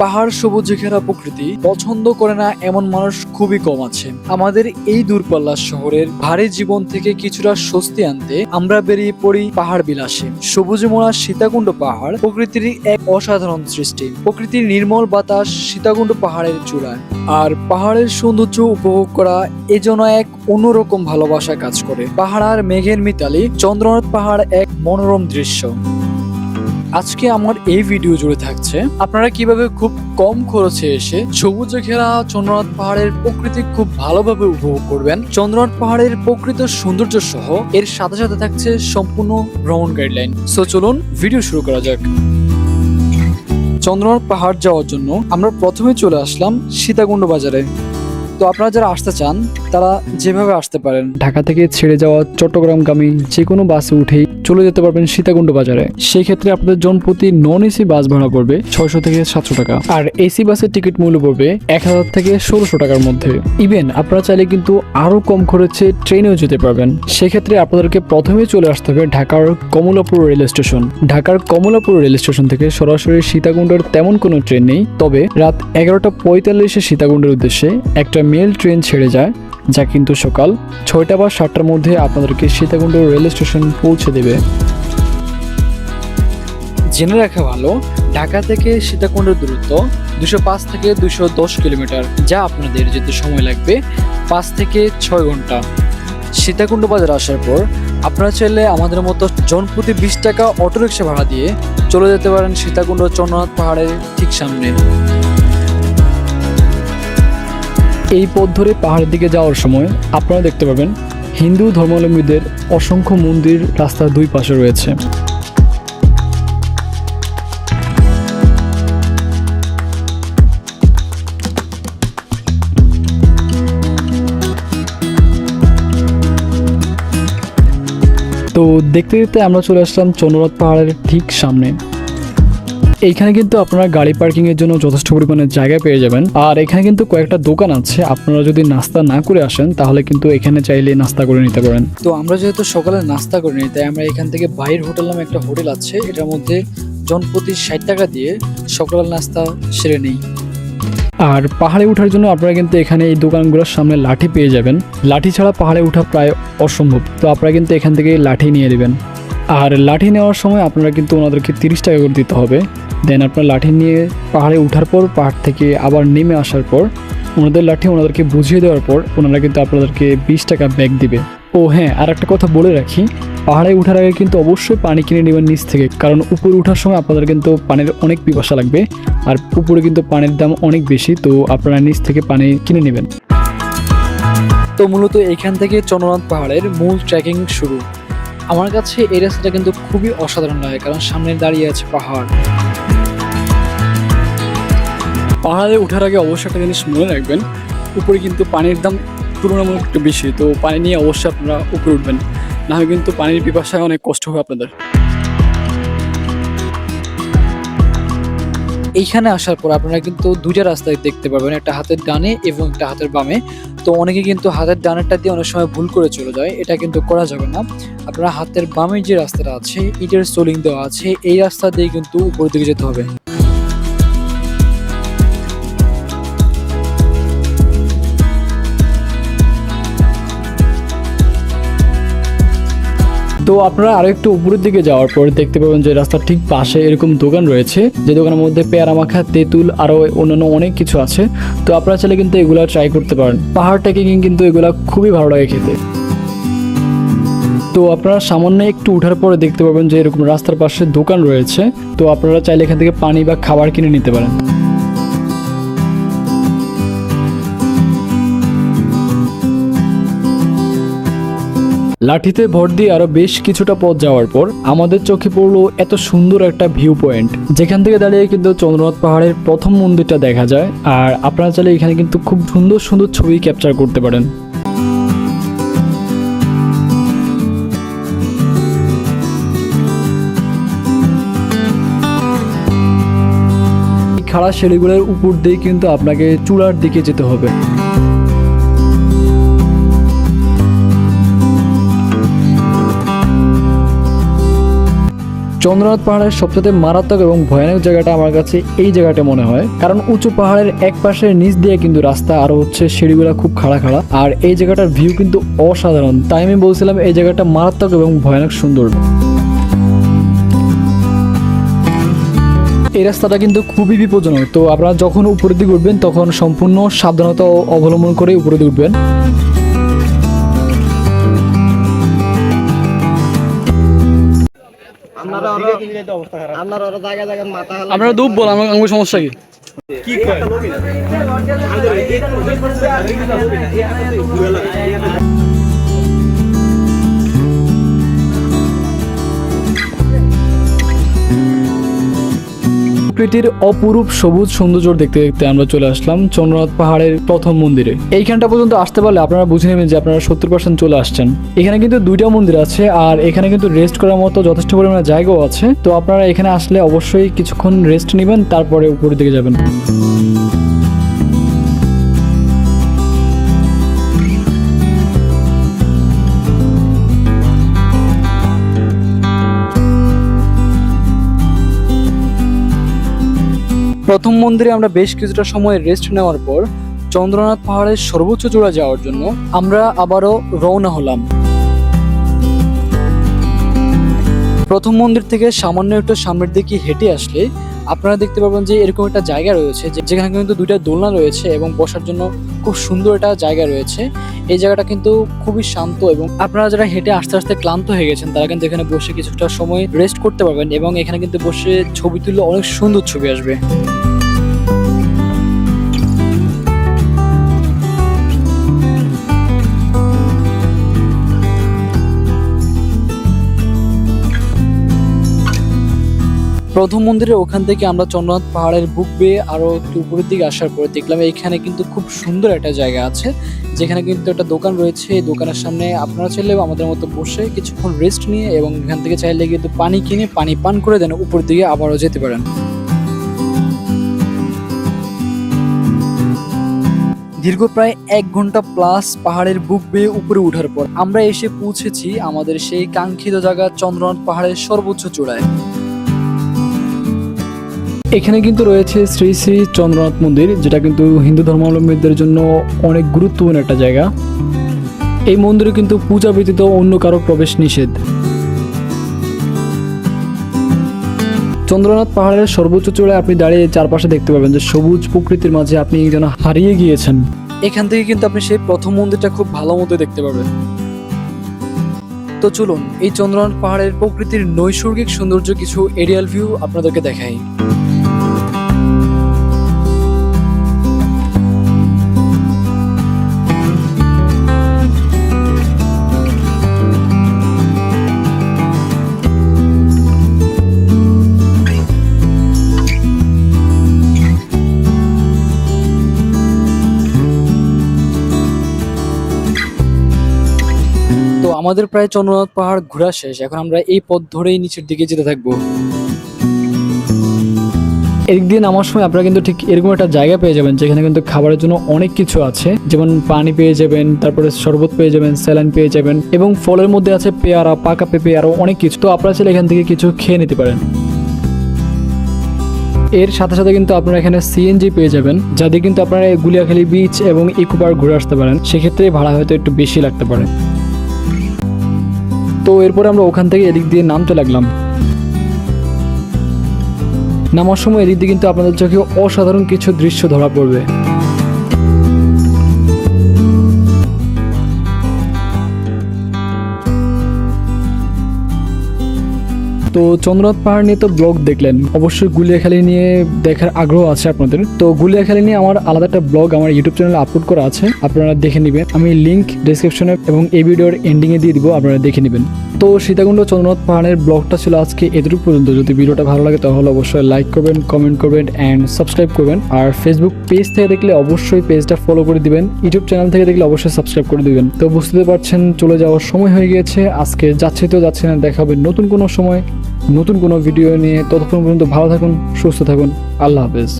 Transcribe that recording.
পাহাড় সবুজে ঘেরা প্রকৃতি পছন্দ করে না এমন মানুষ খুবই কম আছে। আমাদের এই দূরপাল্লার শহরের ভারী জীবন থেকে কিছুটা স্বস্তি আনতে আমরা বেরিয়ে পড়ি পাহাড় বিলাসে। সবুজে মোড়া সীতাকুণ্ড পাহাড় প্রকৃতির এক অসাধারণ সৃষ্টি। প্রকৃতির নির্মল বাতাস সীতাকুণ্ড পাহাড়ের চূড়ায়। আর পাহাড়ের সৌন্দর্য উপভোগ করা এজন্য এক অন্যরকম ভালোবাসা কাজ করে। পাহাড় আর মেঘের মিতালি চন্দ্রনাথ পাহাড় এক মনোরম দৃশ্য। আজকে আমার এই ভিডিও জুড়ে থাকছে, আপনারা কীভাবে খুব কম খরচে এসে সবুজে ঘেরা চন্দ্রনাথ পাহাড়ের প্রকৃতি খুব ভালোভাবে উপভোগ করবেন। চন্দ্রনাথ পাহাড়ের প্রকৃত সৌন্দর্য সহ এর সাথে সাথে থাকছে সম্পূর্ণ ভ্রমণ গাইডলাইন সো চলুন ভিডিও শুরু করা যাক। চন্দ্রনাথ পাহাড় যাওয়ার জন্য আমরা প্রথমে চলে আসলাম সীতাকুণ্ড বাজারে। তো আপনারা যারা আসতে চান, তারা যেভাবে আসতে পারেন। ঢাকা থেকে ছেড়ে যাওয়া চট্টগ্রামগামী যে কোনো বাসে উঠেই চলে যেতে পারবেন সীতাকুণ্ড বাজারে। সেই ক্ষেত্রে আপনাদের জনপ্রতি নন এসি বাস ভাড়া পড়বে ছয়শো থেকে সাতশো টাকা। আর এসি বাসের টিকিট মূল্য পড়বে এক হাজার থেকে ষোলোশো টাকার মধ্যে। ইভেন আপনারা চাইলে কিন্তু আরও কম খরচে ট্রেনেও যেতে পারবেন। সেক্ষেত্রে আপনাদেরকে প্রথমে চলে আসতে হবে ঢাকার কমলাপুর রেল স্টেশন। ঢাকার কমলাপুর রেল স্টেশন থেকে সরাসরি সীতাকুণ্ডের তেমন কোনো ট্রেন নেই। তবে রাত এগারোটা পঁয়তাল্লিশে সীতাকুণ্ডের উদ্দেশ্যে একটা মেল ট্রেন ছেড়ে যায়, যা কিন্তু সকাল ছয়টা বা সাতটার মধ্যে আপনাদেরকে সীতাকুণ্ড রেল স্টেশন পৌঁছে দেবে। জেনে রাখা ভালো, ঢাকা থেকে সীতাকুণ্ডের দূরত্ব দুশো পাঁচ থেকে দুশো দশ কিলোমিটার, যা আপনাদের যেতে সময় লাগবে পাঁচ থেকে ছয় ঘণ্টা। সীতাকুণ্ড বাজার আসার পর আপনারা চাইলে আমাদের মতো জনপ্রতি বিশ টাকা অটোরিকশা ভাড়া দিয়ে চলে যেতে পারেন সীতাকুণ্ড চন্দ্রনাথ পাহাড়ের ঠিক সামনে। এই পথ ধরে পাহাড়ের দিকে যাওয়ার সময় আপনারা দেখতে পাবেন হিন্দু ধর্মাবলম্বীদের অসংখ্য মন্দির রাস্তার দুই পাশে রয়েছে। তো দেখতে দেখতে আমরা চলে আসলাম চন্দ্রনাথ পাহাড়ের ঠিক সামনে। এইখানে কিন্তু আপনারা গাড়ি পার্কিং এর জন্য যথেষ্ট পরিমাণে জায়গা পেয়ে যাবেন। আর এখানে কিন্তু কয়েকটা দোকান আছে। আপনারা যদি নাস্তা না করে আসেন তাহলে কিন্তু এখানে চাইলে নাস্তা করে নিতে পারেন। তো আমরা যেহেতু সকালে নাস্তা করে নিই তাই আমরা এখান থেকে বাইর হোটেল নামে একটা হোটেল আছে। এটার মধ্যে জনপ্রতি ষাট টাকা দিয়ে সকালের নাস্তা সেরে নিই। আর পাহাড়ে ওঠার জন্য আপনারা কিন্তু এখানে এই দোকানগুলোর সামনে লাঠি পেয়ে যাবেন। লাঠি ছাড়া পাহাড়ে ওঠা প্রায় অসম্ভব। তো আপনারা কিন্তু এখান থেকে লাঠি নিয়ে নেবেন। আর লাঠি নেওয়ার সময় আপনারা কিন্তু ওনাদেরকে তিরিশ টাকা করে দিতে হবে। দেন আপনার লাঠি নিয়ে পাহাড়ে ওঠার পর, পাহাড় থেকে আবার নেমে আসার পর, ওনাদের লাঠি ওনাদেরকে বুঝিয়ে দেওয়ার পর, ওনারা কিন্তু আপনাদেরকে বিশ টাকা ব্যাগ দিবে। ও হ্যাঁ আর একটা কথা বলে রাখি, পাহাড়ে ওঠার আগে কিন্তু অবশ্যই পানি কিনে নেবেন নিচ থেকে, কারণ উপরে ওঠার সময় আপনাদের কিন্তু পানির অনেক পিপাসা লাগবে, আর উপরে কিন্তু পানির দাম অনেক বেশি, তো আপনারা নিচ থেকে পানি কিনে নেবেন। তো মূলত এখান থেকে চন্দ্রনাথ পাহাড়ের মূল ট্রেকিং শুরু। আমার কাছে এই রাস্তাটা কিন্তু খুবই অসাধারণ লাগে, কারণ সামনে দাঁড়িয়ে আছে পাহাড়। পাহাড়ে ওঠার আগে অবশ্যই একটা জিনিস মনে রাখবেন, উপরে কিন্তু পানির দাম তুলনামূলক একটু বেশি, তো পানি নিয়ে অবশ্যই আপনারা উপরে উঠবেন। না হয় কিন্তু পানির পিপাসায় অনেক কষ্ট হবে আপনাদের। এইখানে আসার পর আপনারা কিন্তু দুইটা রাস্তায় দেখতে পাবেন একটা হাতের ডানে এবং একটা হাতের বামে। তো অনেকে কিন্তু হাতের ডানেরটা দিয়ে অনেক সময় ভুল করে চলে যায়, এটা কিন্তু করা যাবে না। আপনারা হাতের বামে যে রাস্তাটা আছে, ইটের সোলিং দেওয়া আছে, এই রাস্তা দিয়ে কিন্তু উপরের দিকে যেতে হবে। তো আপনারা আরও একটু উপরের দিকে যাওয়ার পর দেখতে পাবেন যে রাস্তার ঠিক পাশে এরকম দোকান রয়েছে। যে দোকানের মধ্যে পেয়ারা মাখা, তেঁতুল, আরও অন্যান্য অনেক কিছু আছে। তো আপনারা চাইলে কিন্তু এগুলা ট্রাই করতে পারেন। পাহাড় ট্রেকিং কিন্তু এগুলা খুবই ভালো লাগে খেতে। তো আপনারা সামান্য একটু উঠার পরে দেখতে পাবেন যে এরকম রাস্তার পাশে দোকান রয়েছে। তো আপনারা চাইলে এখান থেকে পানি বা খাবার কিনে নিতে পারেন। লাঠিতে ভর দিয়ে আরও বেশ কিছুটা পথ যাওয়ার পর আমাদের চোখে পড়ল এত সুন্দর একটা ভিউ পয়েন্ট যেখান থেকে দাঁড়িয়ে কিন্তু চন্দ্রনাথ পাহাড়ের প্রথম মন্দিরটা দেখা যায়, আর আপনারা চাইলে এখানে কিন্তু খুব সুন্দর সুন্দর ছবি ক্যাপচার করতে পারেন। খাড়া সিঁড়িগুলোর উপর দিয়ে কিন্তু আপনাকে চূড়ার দিকে যেতে হবে। চন্দ্রনাথ পাহাড়ের সবচেয়ে মারাত্মক এবং ভয়ানক জায়গাটা আমার কাছে এই জায়গাটা মনে হয়। কারণ উঁচু পাহাড়ের এক পাশে নিচ দিয়ে কিন্তু রাস্তা আরও হচ্ছে সিঁড়িগুলা খুব খাড়া খাড়া। আর এই জায়গাটার ভিউ কিন্তু অসাধারণ। তাই আমি বলছিলাম এই জায়গাটা মারাত্মক এবং ভয়ানক সুন্দর। এই রাস্তাটা কিন্তু খুবই বিপজ্জনক। তো আপনারা যখন উপরের দিকে উঠবেন, তখন সম্পূর্ণ সাবধানতা অবলম্বন করে উপরে দিকে উঠবেন। আপনারা আপনারা ওরা জায়গা জায়গা মাথা হালা আপনারা দুব বল আমার আমার সমস্যা কি? প্রকৃতির অপরূপ সবুজ সৌন্দর্য দেখতে দেখতে আমরা চলে আসলাম চন্দ্রনাথ পাহাড়ের প্রথম মন্দিরে। এইখানটা পর্যন্ত আসতে পারলে আপনারা বুঝে নেবেন যে আপনারা সত্তর পার্সেন্ট চলে আসছেন। এখানে কিন্তু দুইটা মন্দির আছে আর এখানে কিন্তু রেস্ট করার মতো যথেষ্ট পরিমাণে জায়গাও আছে। তো আপনারা এখানে আসলে অবশ্যই কিছুক্ষণ রেস্ট নেবেন, তারপরে উপরের দিকে যাবেন। প্রথম মন্দিরে আমরা বেশ কিছুটা সময় রেস্ট নেওয়ার পর চন্দ্রনাথ পাহাড়ের সর্বোচ্চ চূড়া যাওয়ার জন্য আমরা আবারও রওনা হলাম। প্রথম মন্দির থেকে সামান্য একটু সামনের দিকে হেঁটে আসলে আপনারা দেখতে পাবেন যে এরকম একটা জায়গা রয়েছে যেখানে কিন্তু দুইটা দোলনা রয়েছে এবং বসার জন্য খুব সুন্দর একটা জায়গা রয়েছে। এই জায়গাটা কিন্তু খুবই শান্ত এবং আপনারা যারা হেঁটে আস্তে আস্তে ক্লান্ত হয়ে গেছেন, তারা কিন্তু এখানে বসে কিছুটা সময় রেস্ট করতে পারবেন এবং এখানে কিন্তু বসে ছবি তুললে অনেক সুন্দর ছবি আসবে। প্রথম মন্দিরের ওখান থেকে আমরা চন্দ্রনাথ পাহাড়ের বুক বেয়ে আরও একটু উপরের দিকে আসার পরে দেখলাম এখানে কিন্তু খুব সুন্দর একটা জায়গা আছে, যেখানে কিন্তু একটা দোকান রয়েছে। এই দোকানের সামনে আপনারা চাইলে আমাদের মতো বসে কিছুক্ষণ রেস্ট নিয়ে এবং এখান থেকে চাইলে কিন্তু পানি কিনে পানি পান করে দেন উপরের দিকে আবারও যেতে পারেন। দীর্ঘ প্রায় এক ঘণ্টা প্লাস পাহাড়ের বুক বেয়ে উপরে ওঠার পর আমরা এসে পৌঁছেছি আমাদের সেই কাঙ্ক্ষিত জায়গা চন্দ্রনাথ পাহাড়ের সর্বোচ্চ চূড়ায়। এখানে কিন্তু রয়েছে শ্রী শ্রী চন্দ্রনাথ মন্দির, যেটা কিন্তু হিন্দু ধর্মাবলম্বীদের জন্য অনেক গুরুত্বপূর্ণ একটা জায়গা। এই মন্দিরে কিন্তু পূজা ব্যতীত অন্য কারও প্রবেশ নিষেধ। চন্দ্রনাথ পাহাড়ের সর্বোচ্চ চূড়ায় আপনি দাঁড়িয়ে চারপাশে দেখতে পাবেন যে সবুজ প্রকৃতির মাঝে আপনি যেন হারিয়ে গিয়েছেন। এখান থেকে কিন্তু আপনি সেই প্রথম মন্দিরটা খুব ভালো মতো দেখতে পাবেন। তো চলুন, এই চন্দ্রনাথ পাহাড়ের প্রকৃতির নৈসর্গিক সৌন্দর্য কিছু এরিয়াল ভিউ আপনাদেরকে দেখাই। আমাদের প্রায় চন্দ্রনাথ পাহাড় ঘোরা শেষ। এখন আমরা এই পথ ধরেই নিচের দিকে যেতে থাকব। একদিন আমার সময় আপনারা কিন্তু ঠিক এরকম একটা জায়গা পেয়ে যাবেন, যেখানে কিন্তু খাবারের জন্য অনেক কিছু আছে। যেমন পানি পেয়ে যাবেন, তারপরে শরবত পেয়ে যাবেন, স্যালাইন পেয়ে যাবেন, এবং ফলের মধ্যে আছে পেয়ারা, পাকা পেঁপে, আরও অনেক কিছু। তো আপনারা চাইলে এখান থেকে কিছু খেয়ে নিতে পারেন। এর সাথে সাথে কিন্তু আপনারা এখানে সিএনজি পেয়ে যাবেন যাতে কিন্তু আপনারা গুলিয়াখালী বিচ এবং ইকো পার্ক ঘুরে আসতে পারেন। সেক্ষেত্রে ভাড়া হয়তো একটু বেশি লাগতে পারে। তো এরপরে আমরা ওখান থেকে এদিক দিয়ে নামতে লাগলাম। নামার সময় এদিক দিয়ে কিন্তু আপনাদের চোখে অসাধারণ কিছু দৃশ্য ধরা পড়বে। তো চন্দ্রনাথ পাহাড় নিয়ে তো ব্লগ দেখলেন। অবশ্যই গুলিয়াখালী নিয়ে দেখার আগ্রহ আছে আপনাদের। তো গুলিয়াখালী নিয়ে আমার আলাদা একটা ব্লগ আমার ইউটিউব চ্যানেলে আপলোড করা আছে, আপনারা দেখে নেবেন। আমি লিঙ্ক ডিসক্রিপশনে এবং এই ভিডিওর এন্ডিংয়ে দিয়ে দিব, আপনারা দেখে নেবেন। তো সীতাকুণ্ড চন্দ্রনাথ পাহাড়ের ব্লগটা ছিল আজকে এতটুকু পর্যন্ত। যদি ভিডিওটা ভালো লাগে, তাহলে অবশ্যই লাইক করবেন কমেন্ট করবেন অ্যান্ড সাবস্ক্রাইব করবেন। আর ফেসবুক পেজ থেকে দেখলে অবশ্যই পেজটা ফলো করে দিবেন। ইউটিউব চ্যানেল থেকে দেখলে অবশ্যই সাবস্ক্রাইব করে দিবেন। তো বুঝতে পারছেন, চলে যাওয়ার সময় হয়ে গিয়েছে। আজকে যাচ্ছে তো যাচ্ছে না দেখা হবে নতুন কোনো সময়, নতুন কোনো ভিডিও নিয়ে। ততক্ষণ পর্যন্ত ভালো থাকুন, সুস্থ থাকুন। আল্লাহ হাফেজ।